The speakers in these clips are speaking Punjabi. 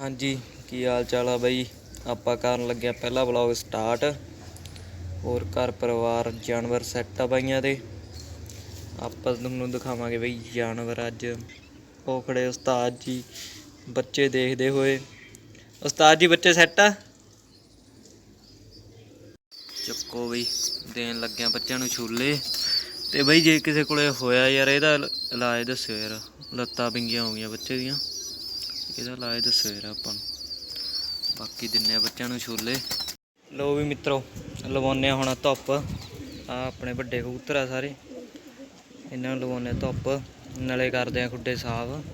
ਹਾਂਜੀ, ਕੀ ਹਾਲ ਚਾਲ ਆ ਬਾਈ? ਆਪਾਂ ਕਰਨ ਲੱਗਿਆ ਪਹਿਲਾ ਵਲੌਗ ਸਟਾਰਟ ਹੋਰ ਘਰ ਪਰਿਵਾਰ, ਜਾਨਵਰ ਸੈੱਟ ਆ ਬਾਈਆਂ ਦੇ। ਆਪਾਂ ਤੁਹਾਨੂੰ ਦਿਖਾਵਾਂਗੇ ਬਈ ਜਾਨਵਰ ਅੱਜ। ਉਹ ਖੜੇ ਉਸਤਾਦ ਜੀ, ਬੱਚੇ ਦੇਖਦੇ ਹੋਏ। ਉਸਤਾਦ ਜੀ, ਬੱਚੇ ਸੈੱਟ ਆ? ਚੱਕੋ ਬਈ, ਦੇਣ ਲੱਗਿਆ ਬੱਚਿਆਂ ਨੂੰ ਛੂਲੇ। ਤੇ ਬਈ ਜੇ ਕਿਸੇ ਕੋਲੇ ਹੋਇਆ ਯਾਰ, ਇਹਦਾ ਇਲਾਜ ਦੱਸਿਓ ਯਾਰ। ਲੱਤਾਂ ਪਿੰਗੀਆਂ ਹੋ ਗਈਆਂ ਬੱਚੇ ਦੀਆਂ। ਇਹਦਾ ਇਲਾਜ ਦੱਸਿਓ ਯਾਰ ਆਪਾਂ ਨੂੰ। ਬਾਕੀ ਦਿੰਨੇ ਆ ਬੱਚਿਆਂ ਨੂੰ ਛੋਲੇ। ਲੋ ਵੀ ਮਿੱਤਰੋ, ਲਵਾਉਂਦੇ ਹੁਣ ਧੁੱਪ। ਆ ਆਪਣੇ ਵੱਡੇ ਕਬੂਤਰ ਆ ਸਾਰੇ। ਇਹਨਾਂ ਨੂੰ ਲਵਾਉਂਦੇ ਧੁੱਪ। ਨਲੇ ਕਰਦੇ ਆ ਖੁੱਡੇ ਸਾਫ਼।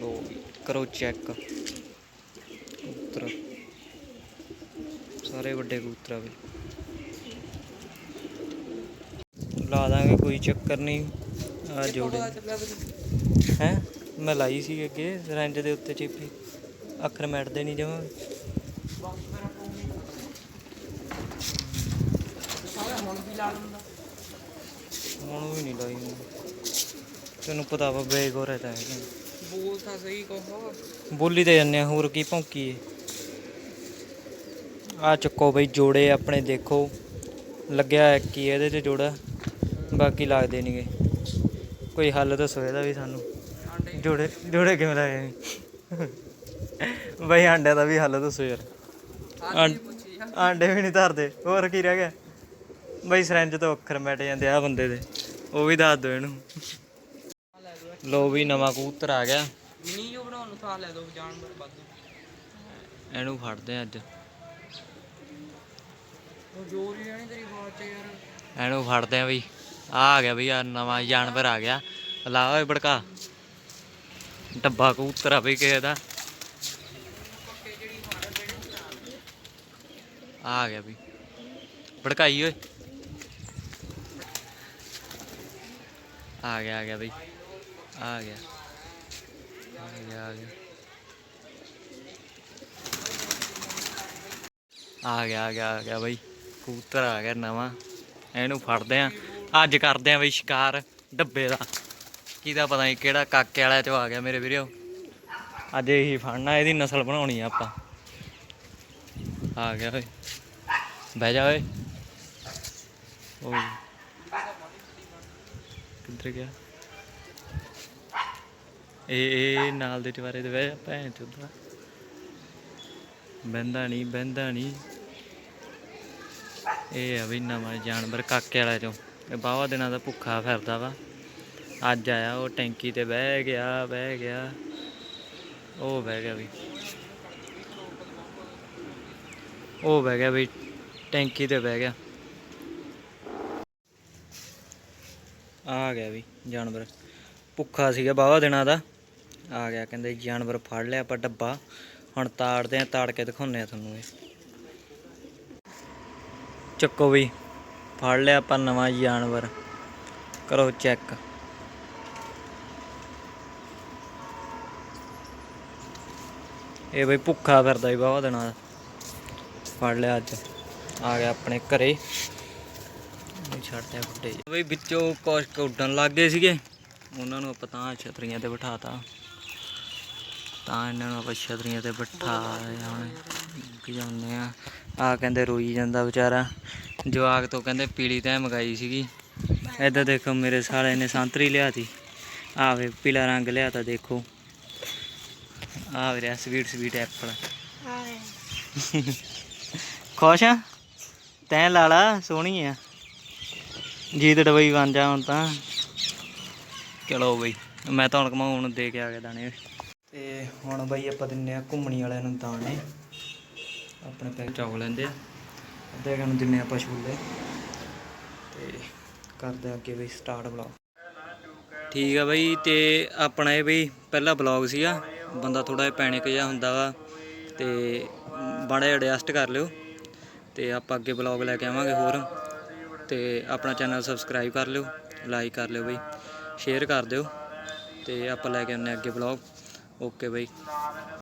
ਲੋ ਕਰੋ ਚੈੱਕ ਕਬੂਤਰ। ਸਾਰੇ ਵੱਡੇ ਕਬੂਤਰ ਆ ਵੀ। ਲਾ ਦਾਂਗੇ, ਕੋਈ ਚੱਕਰ ਨਹੀਂ। ਆ ਜੋੜੇ। ਹੈ? ਮੈਂ ਲਾਈ ਸੀ ਅੱਗੇ ਰੈਂਜ ਦੇ ਉੱਤੇ ਚੀਪੀ। ਅੱਖਰ ਮਿਟਦੇ ਨਹੀਂ ਜਮਾਂ। ਹੁਣ ਵੀ ਨਹੀਂ ਲਾਈ ਮੈਂ। ਤੈਨੂੰ ਪਤਾ ਵਾ ਬੇਗੋਰ ਹੈ ਤਾਂ ਹੈਗਾ। ਬੋਲ ਤਾਂ ਸਹੀ ਕਹੋ। ਬੋਲੀ ਤੇ ਜੰਨੇ ਹੋਰ ਕੀ ਭੌਂਕੀ ਆ ਚੱਕੋ ਬਈ ਜੋੜੇ ਆਪਣੇ ਦੇਖੋ। ਲੱਗਿਆ ਇੱਕ ਹੀ ਇਹਦੇ ਤੇ ਜੋੜਾ। ਬਾਕੀ ਲੱਗਦੇ ਨਹੀਂਗੇ ਕੋਈ ਹੱਲ ਦੱਸੋ ਇਹਦਾ ਵੀ ਸਾਨੂੰ। ਜੋੜੇ ਜੋੜੇ ਕਿਵੇਂ ਲਾਏ ਬਈ ਆਂਡੇ ਦਾ ਵੀ ਹੱਲ ਦੱਸੋ ਯਾਰ। ਆਂਡੇ ਵੀ ਨਹੀਂ ਧਰਦੇ ਹੋਰ ਕੀ ਰਹਿ ਗਿਆ? ਬਈ ਸਰੰਜ ਤੋਂ ਅੱਖਰ ਮਿਟ ਜਾਂਦੇ ਆ ਬੰਦੇ ਦੇ ਉਹ ਵੀ ਦੱਸ ਦਿਓ ਇਹਨੂੰ। ਲੈ ਵੀ ਨਵਾਂ ਕਬੂਤਰ ਆ ਗਿਆ। ਮਿਨੀ ਜੋ ਬਣਾਉਣ ਨੂੰ ਥਾਂ ਲੈ ਦੋ ਜਾਨਵਰ ਵਾਧੂ ਇਹਨੂੰ ਫੜਦੇ ਅੱਜ। ਉਹ ਜੋਰ ਹੀ ਰਹਿਣੀ ਤੇਰੀ ਬਾਤ ਚ ਯਾਰ। ਇਹਨੂੰ ਫੜਦੇ ਆ ਬਈ। ਆ ਆ ਗਿਆ ਬਈ ਆ ਨਵਾਂ ਜਾਨਵਰ ਆ ਗਿਆ। ਲਾ ਓਏ ਬੜਕਾ। ਡੱਬਾ ਕਬੂਤਰ ਆ ਬਈ ਕਿਸੇ ਦਾ। ਆ ਗਿਆ ਬਈ। ਭੜਕਾਈ ਓਏ। ਆ ਗਿਆ ਆ ਗਿਆ ਬਈ। ਆ ਗਿਆ। ਆ ਗਿਆ ਆ ਗਿਆ। ਆ ਗਿਆ ਆ ਗਿਆ ਆ ਗਿਆ ਬਈ। ਕਬੂਤਰ ਆ ਗਿਆ ਨਵਾਂ। ਇਹਨੂੰ ਫੜਦੇ ਆ। ਅੱਜ ਕਰਦੇ ਆ ਬਈ ਸ਼ਿਕਾਰ ਡੱਬੇ ਦਾ। ਕਿਹਦਾ ਪਤਾ ਨਹੀਂ ਕਿਹੜਾ ਕਾਕੇ ਵਾਲਾ ਚੋਂ ਆ ਗਿਆ ਮੇਰੇ ਵੀਰੋ। ਅੱਜ ਇਹੀ ਫੜਨਾ, ਇਹਦੀ ਨਸਲ ਬਣਾਉਣੀ ਆ ਆਪਾਂ। ਆ ਗਿਆ ਓਏ। ਬਹਿ ਜਾ ਓਏ। ਓਏ। ਕਿੱਧਰ ਗਿਆ? ਇਹ ਇਹ ਨਾਲ ਦੇ ਚਵਾਰੇ ਤੇ ਬਹਿ ਜਾ, ਭੈਣ ਚੋਦਾ ਬਹਿੰਦਾ ਨਹੀਂ ਬਹਿੰਦਾ ਨਹੀਂ। ਇਹ ਆ ਵੀ ਨਵਾਂ ਜਾਨਵਰ ਕਾਕੇ ਵਾਲਾ ਚੋਂ। ਇਹ ਬਾਵਾ ਦਿਨਾਂ ਦਾ ਭੁੱਖਾ ਫਿਰਦਾ ਵਾ। ਅੱਜ ਆਇਆ ਉਹ ਟੈਂਕੀ ਤੇ ਬਹਿ ਗਿਆ ਬਹਿ ਗਿਆ। ਉਹ ਬਹਿ ਗਿਆ ਵੀ। ਉਹ ਬਹਿ ਗਿਆ ਵੀ, ਟੈਂਕੀ ਤੇ ਬਹਿ ਗਿਆ। ਆ ਗਿਆ ਵੀ ਜਾਨਵਰ। ਭੁੱਖਾ ਸੀਗਾ ਬਾਵਾ ਦਿਨਾਂ ਦਾ। ਆ ਗਿਆ, ਕਹਿੰਦੇ ਜਾਨਵਰ ਫੜ ਲਿਆ ਆਪਾਂ ਡੱਬਾ। ਹੁਣ ਤਾੜਦੇ ਆ, ਤਾੜ ਕੇ ਦਿਖਾਉਂਦੇ ਆ ਤੁਹਾਨੂੰ ਇਹ। ਚੱਕੋ ਵੀ, ਫੜ ਲਿਆ ਆਪਾਂ ਨਵਾਂ ਜਾਨਵਰ। ਕਰੋ ਚੈੱਕ। ਇਹ ਬਈ ਭੁੱਖਾ ਫਿਰਦਾ ਹੀ ਬਹੁਤ ਦਿਨਾਂ ਦਾ। ਫੜ ਲਿਆ ਅੱਜ। ਆ ਗਿਆ ਆਪਣੇ ਘਰੇ। ਇਹ ਛੱਡਦੇ ਫੁੱਟੇ ਬਈ ਵਿੱਚੋਂ ਕੁਛ ਉੱਡਣ ਲੱਗ ਗਏ ਸੀਗੇ। ਉਹਨਾਂ ਨੂੰ ਆਪਾਂ ਤਾਂ ਛਤਰੀਆਂ ਤੇ ਬਿਠਾਤਾ। ਤਾਂ ਇਹਨਾਂ ਨੂੰ ਆਪਾਂ ਛਤਰੀਆਂ ਤੇ ਬਿਠਾ ਹੁਣ। ਜਾਂਦੇ ਆ ਆ ਕਹਿੰਦੇ ਰੋਈ ਜਾਂਦਾ ਵਿਚਾਰਾ। ਜਵਾਕ ਤੋਂ ਕਹਿੰਦੇ ਪੀਲੀ ਤੈ ਮਗਾਈ ਸੀਗੀ। ਇੱਧਰ ਦੇਖੋ ਮੇਰੇ ਸਾਲੇ ਨੇ ਸੰਤਰੀ ਲਿਆਤੀ। ਆ ਵੇ ਪੀਲਾ ਰੰਗ ਲਿਆਤਾ ਦੇਖੋ। ਆ ਵੀਰੇ ਸਵੀਟ ਸਵੀਟ ਐਪਲ ਖੁਸ਼ ਆ? ਤੈਂ ਲਾਲਾ ਸੋਹਣੀ ਆ। ਜੀਤ ਡਬਈ ਬਣ ਜਾ ਹੁਣ ਤਾਂ। ਚਲੋ ਬਈ ਮੈਂ ਤਾਂ ਹੁਣ ਕਮਾਉਣ ਦੇ ਕੇ ਆ ਗਿਆ ਦਾਣੇ। ਤੇ ਹੁਣ ਬਈ ਆਪਾਂ ਦਿੰਨੇ ਆ ਘੁੰਮਣੀ ਵਾਲਿਆਂ ਨੂੰ ਦਾਣੇ। ਆਪਣੇ ਪੈਕ ਚੌਕ ਲੈਂਦੇ ਆ। ਅੱਧੇ ਨੂੰ ਦਿੰਨੇ ਆਪਾਂ ਛੋਲੇ। ਤੇ ਕਰਦੇ ਆ ਅੱਗੇ ਬਈ ਸਟਾਰਟ ਬਲੌਗ ਠੀਕ ਆ ਬਈ ਤੇ ਆਪਣਾ ਇਹ ਬਈ ਪਹਿਲਾ ਬਲੌਗ ਸੀਗਾ। ਬੰਦਾ ਥੋੜਾ ਜਿਹਾ ਪੈਨਿਕ ਜਿਹਾ ਹੁੰਦਾ ਵਾ ਤੇ ਬੜਾ ਐਡਜਸਟ ਕਰ ਲਿਓ ਤੇ ਆਪਾਂ ਅੱਗੇ ਬਲੌਗ ਲੈ ਕੇ ਆਵਾਂਗੇ ਹੋਰ ਤੇ ਆਪਣਾ ਚੈਨਲ ਸਬਸਕ੍ਰਾਈਬ ਕਰ ਲਿਓ ਲਾਈਕ ਕਰ ਲਿਓ ਬਈ ਸ਼ੇਅਰ ਕਰ ਦਿਓ ਤੇ ਆਪਾਂ ਲੈ ਕੇ ਆਉਂਦੇ ਹਾਂ ਅੱਗੇ ਬਲੌਗ ਓਕੇ ਬਈ।